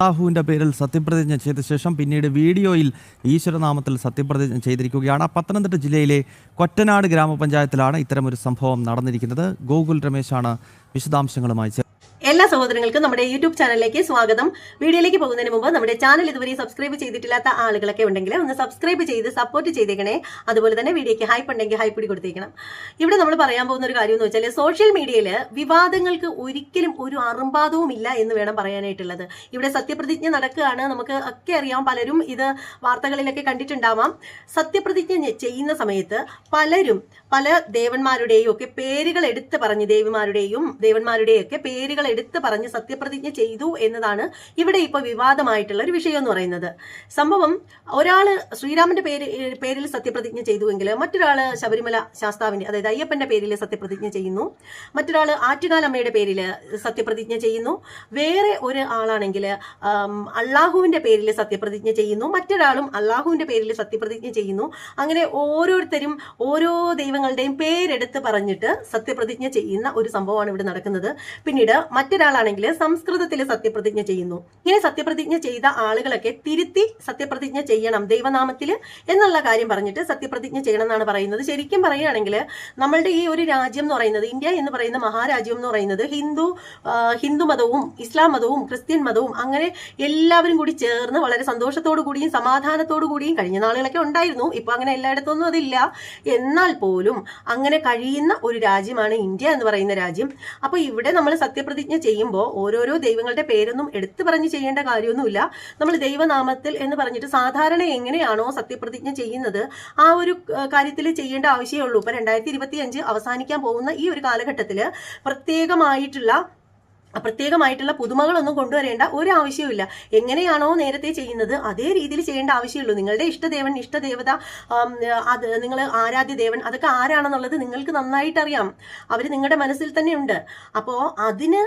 അള്ളാഹുവിന്റെ പേരിൽ സത്യപ്രതിജ്ഞ ചെയ്ത ശേഷം പിന്നീട് വീഡിയോയിൽ ഈശ്വരനാമത്തിൽ സത്യപ്രതിജ്ഞ ചെയ്തിരിക്കുകയാണ് പത്തനംതിട്ട ജില്ലയിലെ കൊറ്റനാട് ഗ്രാമപഞ്ചായത്തിലാണ് ഇത്തരമൊരു സംഭവം നടന്നിരിക്കുന്നത് ഗോകുൽ രമേശാണ് വിശദാംശങ്ങളുമായി. എല്ലാ സഹോദരങ്ങൾക്കും നമ്മുടെ യൂട്യൂബ് ചാനലിലേക്ക് സ്വാഗതം. വീഡിയോയിലേക്ക് പോകുന്നതിന് മുമ്പ് നമ്മുടെ ചാനൽ ഇതുവരെ സബ്സ്ക്രൈബ് ചെയ്തിട്ടില്ലാത്ത ആളുകളൊക്കെ ഉണ്ടെങ്കിൽ ഒന്ന് സബ്സ്ക്രൈബ് ചെയ്ത് സപ്പോർട്ട് ചെയ്തേക്കണേ. അതുപോലെ തന്നെ വീഡിയോയ്ക്ക് ഹൈപ്പ് ഉണ്ടെങ്കിൽ ഹൈപ്പ് കൂടി കൊടുത്തേക്കണം. ഇവിടെ നമ്മൾ പറയാൻ പോകുന്ന ഒരു കാര്യം എന്ന് വെച്ചാൽ സോഷ്യൽ മീഡിയയിൽ വിവാദങ്ങൾക്ക് ഒരിക്കലും ഒരു അറുമ്പാദവും ഇല്ല എന്ന് വേണം പറയാനായിട്ടുള്ളത്. ഇവിടെ സത്യപ്രതിജ്ഞ നടക്കുകയാണ്. നമുക്ക് ഒക്കെ അറിയാം പലരും ഇത് വാർത്തകളിലൊക്കെ കണ്ടിട്ടുണ്ടാവാം. സത്യപ്രതിജ്ഞ ചെയ്യുന്ന സമയത്ത് പലരും പല ദേവന്മാരുടെയും ഒക്കെ പേരുകൾ എടുത്ത് പറഞ്ഞ് ദേവിമാരുടെയും ദേവന്മാരുടെയും ഒക്കെ പേരുകൾ എടുത്ത് പറഞ്ഞ് സത്യപ്രതിജ്ഞ ചെയ്തു എന്നതാണ് ഇവിടെ ഇപ്പോൾ വിവാദമായിട്ടുള്ള ഒരു വിഷയം എന്ന് പറയുന്നത്. സംഭവം ഒരാൾ ശ്രീരാമന്റെ പേര് പേരിൽ സത്യപ്രതിജ്ഞ ചെയ്തുവെങ്കിൽ മറ്റൊരാൾ ശബരിമല ശാസ്താവിന്റെ അതായത് അയ്യപ്പന്റെ പേരിൽ സത്യപ്രതിജ്ഞ ചെയ്യുന്നു. മറ്റൊരാൾ ആറ്റുകാലമ്മയുടെ പേരിൽ സത്യപ്രതിജ്ഞ ചെയ്യുന്നു. വേറെ ഒരു ആളാണെങ്കിൽ അള്ളാഹുവിന്റെ പേരിൽ സത്യപ്രതിജ്ഞ ചെയ്യുന്നു. മറ്റൊരാളും അള്ളാഹുവിന്റെ പേരിൽ സത്യപ്രതിജ്ഞ ചെയ്യുന്നു. അങ്ങനെ ഓരോരുത്തരും ഓരോ ദൈവങ്ങളുടെയും പേരെടുത്ത് പറഞ്ഞിട്ട് സത്യപ്രതിജ്ഞ ചെയ്യുന്ന ഒരു സംഭവമാണ് ഇവിടെ നടക്കുന്നത്. പിന്നീട് മറ്റൊരാളാണെങ്കിൽ സംസ്കൃതത്തിൽ സത്യപ്രതിജ്ഞ ചെയ്യുന്നു. ഇങ്ങനെ സത്യപ്രതിജ്ഞ ചെയ്ത ആളുകളൊക്കെ തിരുത്തി സത്യപ്രതിജ്ഞ ചെയ്യണം ദൈവനാമത്തിൽ എന്നുള്ള കാര്യം പറഞ്ഞിട്ട് സത്യപ്രതിജ്ഞ ചെയ്യണം എന്നാണ് പറയുന്നത്. ശരിക്കും പറയുകയാണെങ്കിൽ നമ്മളുടെ ഈ ഒരു രാജ്യം എന്ന് പറയുന്നത് ഇന്ത്യ എന്ന് പറയുന്ന മഹാരാജ്യം എന്ന് പറയുന്നത് ഹിന്ദു ഹിന്ദു മതവും ഇസ്ലാം മതവും ക്രിസ്ത്യൻ മതവും അങ്ങനെ എല്ലാവരും കൂടി ചേർന്ന് വളരെ സന്തോഷത്തോടു കൂടിയും സമാധാനത്തോടു കൂടിയും കഴിഞ്ഞ നാളുകളൊക്കെ ഉണ്ടായിരുന്നു. ഇപ്പൊ അങ്ങനെ എല്ലായിടത്തൊന്നും അതില്ല. എന്നാൽ പോലും അങ്ങനെ കഴിയുന്ന ഒരു രാജ്യമാണ് ഇന്ത്യ എന്ന് പറയുന്ന രാജ്യം. അപ്പൊ ഇവിടെ നമ്മൾ സത്യപ്രതിജ്ഞ ചെയ്യുമ്പോൾ ഓരോരോ ദൈവങ്ങളുടെ പേരൊന്നും എടുത്തു പറഞ്ഞ് ചെയ്യേണ്ട കാര്യമൊന്നുമില്ല. നമ്മൾ ദൈവനാമത്തിൽ എന്ന് പറഞ്ഞിട്ട് സാധാരണ എങ്ങനെയാണോ സത്യപ്രതിജ്ഞ ചെയ്യുന്നത് ആ ഒരു കാര്യത്തിൽ ചെയ്യേണ്ട ആവശ്യമേ ഉള്ളൂ. ഇപ്പൊ രണ്ടായിരത്തി ഇരുപത്തി അവസാനിക്കാൻ പോകുന്ന ഈ ഒരു കാലഘട്ടത്തിൽ പ്രത്യേകമായിട്ടുള്ള പ്രത്യേകമായിട്ടുള്ള പുതുമകളൊന്നും കൊണ്ടുവരേണ്ട ഒരു ആവശ്യവുമില്ല എങ്ങനെയാണോ നേരത്തെ ചെയ്യുന്നത് അതേ രീതിയിൽ ചെയ്യേണ്ട ആവശ്യമുള്ളൂ. നിങ്ങളുടെ ഇഷ്ടദേവൻ ഇഷ്ടദേവത അത് നിങ്ങൾ ആരാധ്യ ദേവൻ അതൊക്കെ ആരാണെന്നുള്ളത് നിങ്ങൾക്ക് നന്നായിട്ട് അറിയാം അവർ നിങ്ങളുടെ മനസ്സിൽ തന്നെ ഉണ്ട്. അപ്പോൾ അതിന്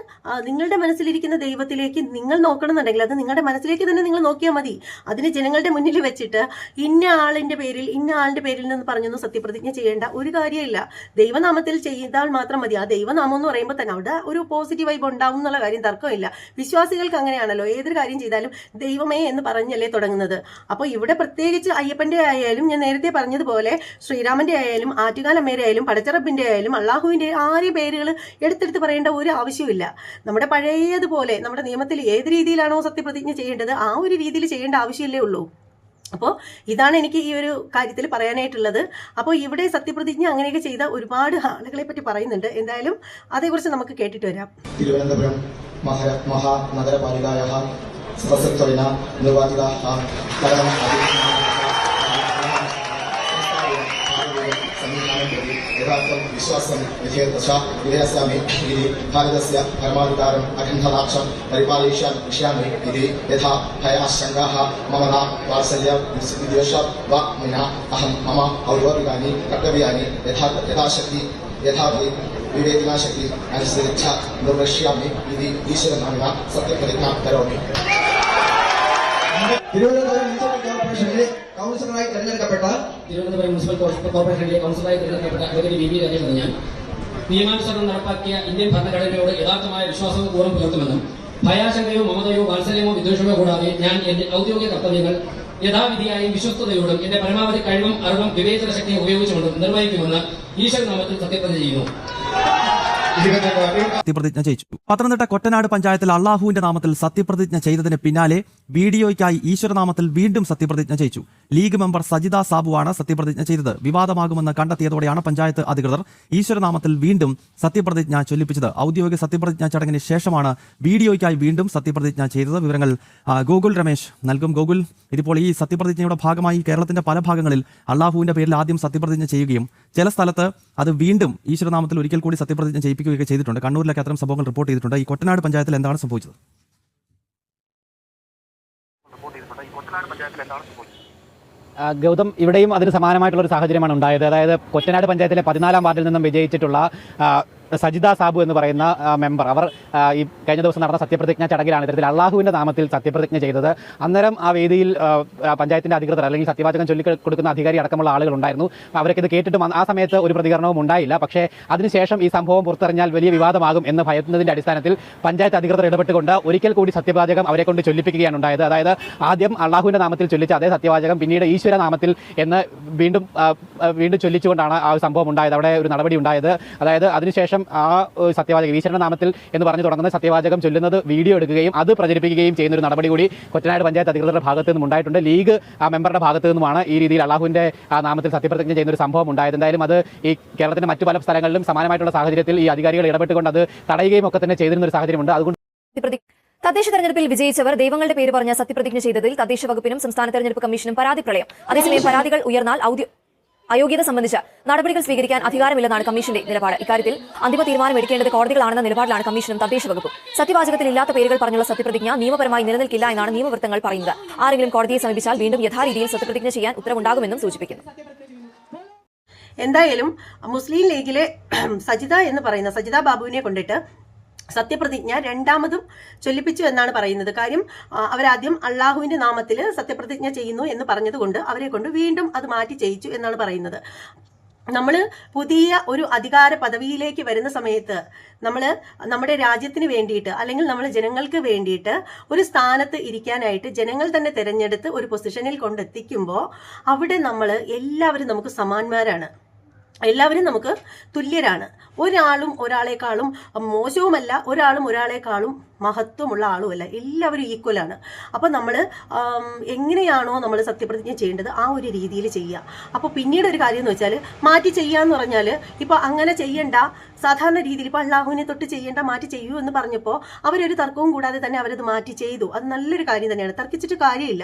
നിങ്ങളുടെ മനസ്സിലിരിക്കുന്ന ദൈവത്തിലേക്ക് നിങ്ങൾ നോക്കണമെന്നുണ്ടെങ്കിൽ അത് നിങ്ങളുടെ മനസ്സിലേക്ക് തന്നെ നിങ്ങൾ നോക്കിയാൽ മതി. അതിന് ജനങ്ങളുടെ മുന്നിൽ വെച്ചിട്ട് ഇന്ന ആളിന്റെ പേരിൽ ഇന്ന ആളിന്റെ പേരിൽ നിന്ന് പറഞ്ഞൊന്നും സത്യപ്രതിജ്ഞ ചെയ്യേണ്ട ഒരു കാര്യമില്ല. ദൈവനാമത്തിൽ ചെയ്താൽ മാത്രം മതി. ആ ദൈവനാമം എന്ന് പറയുമ്പോൾ തന്നെ അവിടെ ഒരു പോസിറ്റീവ് വൈബ് ഉണ്ടാവും എന്നുള്ള കാര്യം തർക്കമില്ല. വിശ്വാസികൾക്ക് അങ്ങനെയാണല്ലോ. ഏതൊരു കാര്യം ചെയ്താലും ദൈവമേ എന്ന് പറഞ്ഞല്ലേ തുടങ്ങുന്നത്. അപ്പോൾ ഇവിടെ പ്രത്യേകിച്ച് അയ്യപ്പന്റെ ആയാലും ഞാൻ നേരത്തെ പറഞ്ഞതുപോലെ ശ്രീരാമന്റെ ആയാലും ആറ്റുകാലമ്മേരെ ആയാലും പടച്ചറപ്പിന്റെ ആയാലും അള്ളാഹുവിന്റെ ആരെയും പേരുകൾ എടുത്തെടുത്ത് പറയേണ്ട ഒരു ആവശ്യമില്ല നമ്മുടെ പഴയതുപോലെ നമ്മുടെ നിയമത്തിൽ ഏത് രീതിയിലാണോ സത്യപ്രതിജ്ഞ ചെയ്യേണ്ടത് ആ ഒരു രീതിയിൽ ചെയ്യേണ്ട ആവശ്യമില്ലേ ഉള്ളൂ. അപ്പോൾ ഇതാണ് എനിക്ക് ഈ ഒരു കാര്യത്തിൽ പറയാനായിട്ടുള്ളത്. അപ്പോൾ ഇവിടെ സത്യപ്രതിജ്ഞ അങ്ങനെയൊക്കെ ചെയ്ത ഒരുപാട് ആളുകളെ പറ്റി പറയുന്നുണ്ട്. എന്തായാലും അതേക്കുറിച്ച് നമുക്ക് കേട്ടിട്ട് വരാം. തിരുവനന്തപുരം മഹ മഹാനഗരപാലികായാः സദസ്യത്വേന നിർവാചിതാः यथार्थं विश्वास विधेयदशा विधेयस्यामि इति भारतस्य परमाधिकारम् अखण्डराक्षं परिपालयिष्या यहा इति मम न वात्सल्यद्वेषात् वा अहम अहं मम औद्योगिका कर्तव्या यहाशक्ति यथाशक्ति यथा विवेचना शक्ति अनुसृच्छा निर्वक्ष्यामि इति ईश्वरनाम्ना सत्यप्रतिज्ञां കോർപ്പറേഷനിലെ കൗൺസിലറായി തെരഞ്ഞെടുക്കപ്പെട്ട തിരുവനന്തപുരം മുനിസിപ്പൽ കോർപ്പ- കോർപ്പറേഷനിലെ കൗൺസിലറായി തിരഞ്ഞെടുക്കപ്പെട്ട അഡ്വക്കേറ്റ് വി വി എന്ന ഞാൻ. നിയമാനുസരണം നടപ്പാക്കിയ ഇന്ത്യൻ ഭരണഘടനയോട് യഥാർത്ഥമായ വിശ്വാസം പൂർവം പുലർത്തുമെന്നും ഭയാശങ്കയോ മമതയോ വാത്സല്യമോ വിദ്വേഷമോ കൂടാതെ ഞാൻ എന്റെ ഔദ്യോഗിക കർത്തവ്യങ്ങൾ യഥാവിധിയായും വിശ്വസ്തയോടും എന്റെ പരമാവധി കഴിവും അറിവും വിവേചന ശക്തിയും ഉപയോഗിച്ചുകൊണ്ടും നിർവഹിക്കുമെന്ന് ഈശ്വരനാമത്തിൽ സത്യപ്രതിജ്ഞ ചെയ്യുന്നു. സത്യപ്രതിജ്ഞ ചെയ്യിച്ചു പത്തനംതിട്ട കൊറ്റനാട് പഞ്ചായത്തിൽ അള്ളാഹുവിന്റെ നാമത്തിൽ സത്യപ്രതിജ്ഞ ചെയ്തതിന് പിന്നാലെ വീഡിയോയ്ക്കായി ഈശ്വരനാമത്തിൽ വീണ്ടും സത്യപ്രതിജ്ഞ ചെയ്യിച്ചു ലീഗ് മെമ്പർ സജിത സാബുവാണ് സത്യപ്രതിജ്ഞ ചെയ്തത്. വിവാദമാകുമെന്ന് കണ്ടെത്തിയതോടെയാണ് പഞ്ചായത്ത് അധികൃതർ ഈശ്വരനാമത്തിൽ വീണ്ടും സത്യപ്രതിജ്ഞ ചൊല്ലിപ്പിച്ചത്. ഔദ്യോഗിക സത്യപ്രതിജ്ഞ ചടങ്ങിന് ശേഷമാണ് വീഡിയോയ്ക്കായി വീണ്ടും സത്യപ്രതിജ്ഞ ചെയ്തത്. വിവരങ്ങൾ ഗോകുൽ രമേശ്. നൽകും ഗോകുൽ. ഇതിപ്പോൾ ഈ സത്യപ്രതിജ്ഞയുടെ ഭാഗമായി കേരളത്തിന്റെ പല ഭാഗങ്ങളിൽ അള്ളാഹുവിന്റെ പേരിൽ ആദ്യം സത്യപ്രതിജ്ഞ ചെയ്യുകയും ചില സ്ഥലത്ത് അത് വീണ്ടും ഈശ്വരനാമത്തിൽ ഒരിക്കൽ കൂടി സത്യപ്രതിജ്ഞ ചെയ്യിപ്പിക്കുകയൊക്കെ ചെയ്തിട്ടുണ്ട്. കണ്ണൂരിലൊക്കെ അത്തരം സംഭവങ്ങൾ റിപ്പോർട്ട് ചെയ്തിട്ടുണ്ട്. ഈ കൊട്ടനാട് പഞ്ചായത്തിൽ എന്താണ് സംഭവിച്ചത്? ഗൗതം ഇവിടെയും അതിന് സമാനമായിട്ടുള്ള ഒരു സാഹചര്യമാണ് ഉണ്ടായത്. അതായത് കൊറ്റനാട് പഞ്ചായത്തിലെ പതിനാലാം വാർഡിൽ നിന്നും വിജയിച്ചിട്ടുള്ള സജിത സാബു എന്ന് പറയുന്ന മെമ്പർ അവർ ഈ കഴിഞ്ഞ ദിവസം നടന്ന സത്യപ്രതിജ്ഞ ചടങ്ങിലാണ്. ഇത്തരത്തിൽ അള്ളാഹുവിന്റെ നാമത്തിൽ സത്യപ്രതിജ്ഞ ചെയ്തത്. അന്നേരം ആ വേദിയിൽ പഞ്ചായത്തിന്റെ അധികൃതർ അല്ലെങ്കിൽ സത്യവാചകം ചൊല്ലി കൊടുക്കുന്ന അധികാരി അടക്കമുള്ള ആളുകളുണ്ടായിരുന്നു അവരൊക്കെ ഇത് കേട്ടിട്ടും ആ സമയത്ത് ഒരു പ്രതികരണവും ഉണ്ടായില്ല. പക്ഷേ അതിനുശേഷം ഈ സംഭവം പുറത്തിറങ്ങിയാൽ വലിയ വിവാദമാകും എന്ന് ഭയത്തുന്നതിന്റെ അടിസ്ഥാനത്തിൽ പഞ്ചായത്ത് അധികൃതർ ഇടപെട്ടുകൊണ്ട് ഒരിക്കൽ കൂടി സത്യവാചകം അവരെ കൊണ്ട് ചൊല്ലിപ്പിക്കുകയാണ് ഉണ്ടായത്. അതായത് ആദ്യം അള്ളാഹുവിന്റെ നാമത്തിൽ ചൊല്ലിച്ച അതേ സത്യവാചകം പിന്നീട് ഈശ്വര നാമത്തിൽ എന്ന് വീണ്ടും വീണ്ടും ചൊല്ലിച്ചുകൊണ്ടാണ് ആ സംഭവം ഉണ്ടായത്. അവിടെ ഒരു നടപടി ഉണ്ടായത്. അതായത് അതിനുശേഷം ആ ഒരു സത്യവാചകം ഈശ്വരന്റെ നാമത്തിൽ എന്ന് പറഞ്ഞു തുടങ്ങുന്ന സത്യവാചകം ചൊല്ലുന്നത് വീഡിയോ എടുക്കുകയും അത് പ്രചരിപ്പിക്കുകയും ചെയ്യുന്ന ഒരു നടപടി കൂടി കൊറ്റനാട് പഞ്ചായത്ത് അധികൃതരുടെ ഭാഗത്ത് നിന്നും ഉണ്ടായിട്ടുണ്ട്. ലീഗ് ആ മെമ്പറുടെ ഭാഗത്ത് നിന്നുമാണ് ഈ രീതിയിൽ അള്ളാഹുവിന്റെ ആ നാമത്തിൽ സത്യപ്രതിജ്ഞ ചെയ്യുന്ന ഒരു സംഭവം ഉണ്ടായത്. എന്തായാലും അത് ഈ കേരളത്തിന്റെ മറ്റു പല സ്ഥലങ്ങളിലും സമാനമായിട്ടുള്ള സാഹചര്യത്തിൽ ഈ അധികാരികൾ ഇടപെട്ടുകൊണ്ട് അത് തടയുകയും ഒക്കെ തന്നെ ചെയ്തിരുന്ന ഒരു സാഹചര്യമുണ്ട്. അതുകൊണ്ട് തദ്ദേശ തെരഞ്ഞെടുപ്പിൽ വിജയിച്ചവർ ദൈവങ്ങളുടെ പേര് പറഞ്ഞ സത്യപ്രതിജ്ഞ ചെയ്തതിൽ തദ്ദേശ വകുപ്പിനും സംസ്ഥാന തെരഞ്ഞെടുപ്പ് കമ്മീഷനും പരാതി പ്രളയം. അതേസമയം പരാതികൾ ഉയർന്നാൽ ഔദ്യോ അയോഗ്യത സംബന്ധിച്ച് നടപടികൾ സ്വീകരിക്കാൻ അധികാരമില്ലെന്നാണ് കമ്മീഷന്റെ നിലപാട്. ഇക്കാര്യത്തിൽ അന്തിമ തീരുമാനം എടുക്കേണ്ടത് കോടതികളാണെന്ന നിലപാടിലാണ് കമ്മീഷനും തദ്ദേശ വകുപ്പും സത്യവാചകത്തിൽ ഇല്ലാത്ത പേരുകൾ പറഞ്ഞുള്ള സത്യപ്രതിജ്ഞ നിയമപരമായി നിലനിൽക്കില്ല എന്നാണ് നിയമവൃത്തങ്ങൾ പറയുന്നത്. ആരെങ്കിലും കോടതിയെ സമീപിച്ചാൽ വീണ്ടും യഥാരീതിയിൽ സത്യപ്രതിജ്ഞ ചെയ്യാൻ ഉത്തരവുണ്ടാകുമെന്നും സൂചിപ്പിക്കുന്നു. എന്തായാലും മുസ്ലിം ലീഗിലെ സജിത എന്ന് പറയുന്ന സജിത ബാബുവിനെ കൊണ്ടിട്ട് സത്യപ്രതിജ്ഞ രണ്ടാമതും ചൊല്ലിപ്പിച്ചു എന്നാണ് പറയുന്നത്. കാര്യം അവരാദ്യം അള്ളാഹുവിന്റെ നാമത്തിൽ സത്യപ്രതിജ്ഞ ചെയ്യുന്നു എന്ന് പറഞ്ഞതുകൊണ്ട് അവരെ കൊണ്ട് വീണ്ടും അത് മാറ്റി ചെയ്യിച്ചു എന്നാണ് പറയുന്നത്. നമ്മൾ പുതിയ ഒരു അധികാര പദവിയിലേക്ക് വരുന്ന സമയത്ത് നമ്മൾ നമ്മുടെ രാജ്യത്തിന് വേണ്ടിയിട്ട് അല്ലെങ്കിൽ നമ്മൾ ജനങ്ങൾക്ക് വേണ്ടിയിട്ട് ഒരു സ്ഥാനത്ത് ഇരിക്കാനായിട്ട് ജനങ്ങൾ തന്നെ തിരഞ്ഞെടുത്ത് ഒരു പൊസിഷനിൽ കൊണ്ടെത്തിക്കുമ്പോൾ അവിടെ നമ്മൾ എല്ലാവരും നമുക്ക് സമാന്മാരാണ്. എല്ലാവരും നമുക്ക് തുല്യരാണ്. ഒരാളും ഒരാളെക്കാളും മോശവുമല്ല ഒരാളും ഒരാളെക്കാളും മഹത്വമുള്ള ആളുമല്ല എല്ലാവരും ഈക്വലാണ് അപ്പം നമ്മൾ എങ്ങനെയാണോ നമ്മൾ സത്യപ്രതിജ്ഞ ചെയ്യേണ്ടത് ആ ഒരു രീതിയിൽ ചെയ്യുക. അപ്പോൾ പിന്നീട് ഒരു കാര്യം എന്ന് വെച്ചാൽ മാറ്റി ചെയ്യാന്ന് പറഞ്ഞാൽ ഇപ്പോൾ അങ്ങനെ ചെയ്യേണ്ട സാധാരണ രീതിയിൽ ഇപ്പോൾ അള്ളാഹുവിനെ തൊട്ട് ചെയ്യേണ്ട മാറ്റി ചെയ്യൂ എന്ന് പറഞ്ഞപ്പോൾ അവരൊരു തർക്കവും കൂടാതെ തന്നെ അവരത് മാറ്റി ചെയ്തു. അത് നല്ലൊരു കാര്യം തന്നെയാണ്. തർക്കിച്ചിട്ട് കാര്യമില്ല.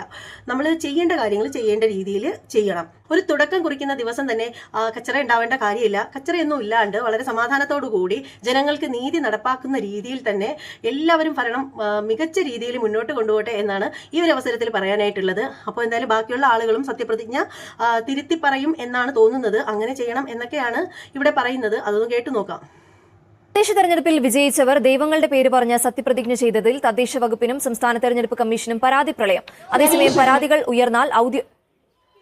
നമ്മൾ ചെയ്യേണ്ട കാര്യങ്ങൾ ചെയ്യേണ്ട രീതിയിൽ ചെയ്യണം. ഒരു തുടക്കം കുറിക്കുന്ന ദിവസം തന്നെ കച്ചറ ഉണ്ടാവേണ്ട കാര്യമില്ല. കച്ചറയൊന്നും ഇല്ലാണ്ട് വളരെ സമാധാനത്തോടു കൂടി ജനങ്ങൾക്ക് നീതി നടപ്പാക്കുന്ന രീതിയിൽ തന്നെ എല്ലാവരും ഭരണം മികച്ച രീതിയിൽ മുന്നോട്ട് കൊണ്ടുപോകട്ടെ എന്നാണ് ഈ ഒരു അവസരത്തിൽ പറയാനായിട്ടുള്ളത്. അപ്പോൾ എന്തായാലും ബാക്കിയുള്ള ആളുകളും സത്യപ്രതിജ്ഞ തിരുത്തി പറയും എന്നാണ് തോന്നുന്നത്. അങ്ങനെ ചെയ്യണം എന്നൊക്കെയാണ് ഇവിടെ പറയുന്നത്. അതൊന്ന് കേട്ടു നോക്കാം. തദ്ദേശ തെരഞ്ഞെടുപ്പിൽ വിജയിച്ചവർ ദൈവങ്ങളുടെ പേര് പറഞ്ഞ സത്യപ്രതിജ്ഞ ചെയ്തതിൽ തദ്ദേശ വകുപ്പിനും സംസ്ഥാന തെരഞ്ഞെടുപ്പ് കമ്മീഷനും പരാതി പ്രളയം അതേസമയം പരാതികൾ ഉയർന്നാൽ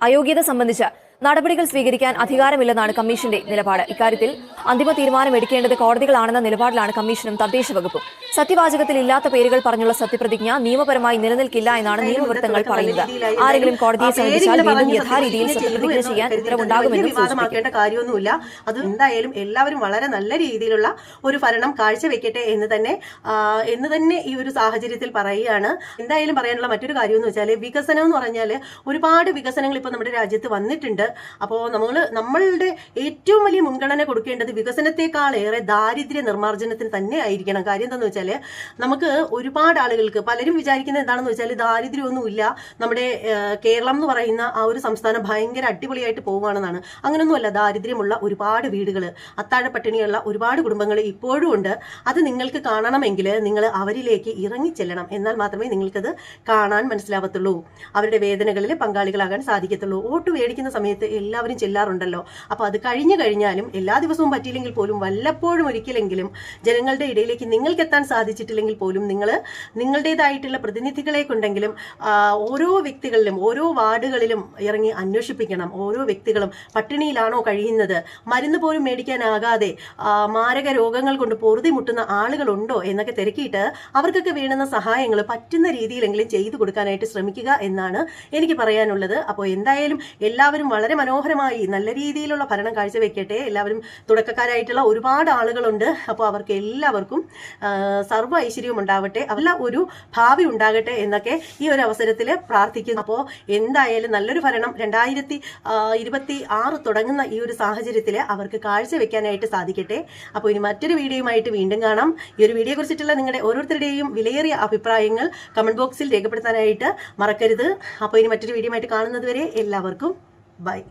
അയോഗ്യത സംബന്ധിച്ച് നടപടികൾ സ്വീകരിക്കാൻ അധികാരമില്ലെന്നാണ് കമ്മീഷന്റെ നിലപാട്. ഇക്കാര്യത്തിൽ അന്തിമ തീരുമാനം എടുക്കേണ്ടത് കോടതികളാണെന്ന നിലപാടിലാണ് കമ്മീഷനും തദ്ദേശ വകുപ്പും സത്യവാചകത്തിൽ ഇല്ലാത്ത പേരുകൾ പറഞ്ഞുള്ള സത്യപ്രതിജ്ഞ നിയമപരമായി നിലനിൽക്കില്ല എന്നാണ് നിയമവൃത്തങ്ങൾ പറയുന്നത്. ആരെങ്കിലും കോടതിയെ സമീപിച്ചാൽ വീണ്ടും യഥാരീതിയിൽ സത്യപ്രതിജ്ഞ ചെയ്യാൻ ഉത്തരവുണ്ടാകുമെന്നും സൂചിപ്പിക്കേണ്ട കാര്യമൊന്നുമില്ല. അത് എന്തായാലും എല്ലാവരും വളരെ നല്ല രീതിയിലുള്ള ഒരു ഭരണം കാഴ്ചവെക്കട്ടെ എന്ന് തന്നെ എന്ന് തന്നെ ഈ ഒരു സാഹചര്യത്തിൽ പറയുകയാണ്. എന്തായാലും പറയാനുള്ള മറ്റൊരു കാര്യം എന്ന് വെച്ചാൽ വികസനം എന്ന് പറഞ്ഞാൽ ഒരുപാട് വികസനങ്ങൾ ഇപ്പോൾ നമ്മുടെ രാജ്യത്ത് വന്നിട്ടുണ്ട്. അപ്പോൾ നമ്മൾ നമ്മളുടെ ഏറ്റവും വലിയ മുൻഗണന കൊടുക്കേണ്ടത് വികസനത്തെക്കാളേറെ ദാരിദ്ര്യ നിർമ്മാർജനത്തിന് തന്നെ ആയിരിക്കണം. കാര്യം എന്താണെന്ന് വെച്ചാൽ നമുക്ക് ഒരുപാട് ആളുകൾക്ക് പലരും വിചാരിക്കുന്നത് എന്താണെന്ന് വെച്ചാൽ ദാരിദ്ര്യമൊന്നുമില്ല. നമ്മുടെ കേരളം എന്ന് പറയുന്ന ആ ഒരു സംസ്ഥാനം ഭയങ്കര അടിപൊളിയായിട്ട് പോവുകയാണെന്നാണ്. അങ്ങനെയൊന്നുമല്ല ദാരിദ്ര്യമുള്ള ഒരുപാട് വീടുകൾ അത്താഴ പട്ടിണിയുള്ള ഒരുപാട് കുടുംബങ്ങൾ ഇപ്പോഴും ഉണ്ട്. അത് നിങ്ങൾക്ക് കാണണമെങ്കിൽ നിങ്ങൾ അവരിലേക്ക് ഇറങ്ങിച്ചെല്ലണം എന്നാൽ മാത്രമേ നിങ്ങൾക്കത് കാണാൻ മനസ്സിലാവത്തുള്ളൂ. അവരുടെ വേദനകളിൽ പങ്കാളികളാകാൻ സാധിക്കത്തുള്ളൂ. വോട്ട് മേടിക്കുന്ന സമയത്ത് എല്ലാവരും ചെല്ലാറുണ്ടല്ലോ. അപ്പോൾ അത് കഴിഞ്ഞു കഴിഞ്ഞാലും എല്ലാ ദിവസവും പറ്റിയില്ലെങ്കിൽ പോലും വല്ലപ്പോഴും ഒരിക്കലെങ്കിലും ജനങ്ങളുടെ ഇടയിലേക്ക് നിങ്ങൾക്ക് എത്താൻ സാധിച്ചിട്ടില്ലെങ്കിൽ പോലും നിങ്ങൾ നിങ്ങളുടേതായിട്ടുള്ള പ്രതിനിധികളെ കൊണ്ടെങ്കിലും ഓരോ വ്യക്തികളിലും ഓരോ വാർഡുകളിലും ഇറങ്ങി അന്വേഷിപ്പിക്കണം. ഓരോ വ്യക്തികളും പട്ടിണിയിലാണോ കഴിയുന്നത്? മരുന്ന് പോലും മേടിക്കാനാകാതെ മാരക രോഗങ്ങൾ കൊണ്ട് പൊറുതി മുട്ടുന്ന ആളുകളുണ്ടോ എന്നൊക്കെ തിരക്കിയിട്ട് അവർക്കൊക്കെ വേണ്ടുന്ന സഹായങ്ങൾ പറ്റുന്ന രീതിയിലെങ്കിലും ചെയ്തു കൊടുക്കാനായിട്ട് ശ്രമിക്കുക എന്നാണ് എനിക്ക് പറയാനുള്ളത്. അപ്പോൾ എന്തായാലും എല്ലാവരും വളരെ മനോഹരമായി നല്ല രീതിയിലുള്ള ഭരണം കാഴ്ചവെക്കട്ടെ. എല്ലാവരും തുടക്കക്കാരായിട്ടുള്ള ഒരുപാട് ആളുകളുണ്ട്. അപ്പോൾ അവർക്ക് എല്ലാവർക്കും സർവ ഐശ്വര്യവും ഉണ്ടാവട്ടെ. അല്ല ഒരു ഭാവി ഉണ്ടാകട്ടെ എന്നൊക്കെ ഈ ഒരു അവസരത്തിൽ പ്രാർത്ഥിക്കുന്നു. അപ്പോൾ എന്തായാലും നല്ലൊരു ഭരണം രണ്ടായിരത്തി ഇരുപത്തി ആറ് തുടങ്ങുന്ന ഈ ഒരു സാഹചര്യത്തിൽ അവർക്ക് കാഴ്ചവെക്കാനായിട്ട് സാധിക്കട്ടെ. അപ്പോൾ ഇനി മറ്റൊരു വീഡിയോയുമായിട്ട് വീണ്ടും കാണാം. ഈ ഒരു വീഡിയോ കുറിച്ചിട്ടുള്ള നിങ്ങളുടെ ഓരോരുത്തരുടെയും വിലയേറിയ അഭിപ്രായങ്ങൾ കമന്റ് ബോക്സിൽ രേഖപ്പെടുത്താനായിട്ട് മറക്കരുത്. അപ്പോൾ ഇനി മറ്റൊരു വീഡിയോ ആയിട്ട് കാണുന്നത് വരെ എല്ലാവർക്കും Bye.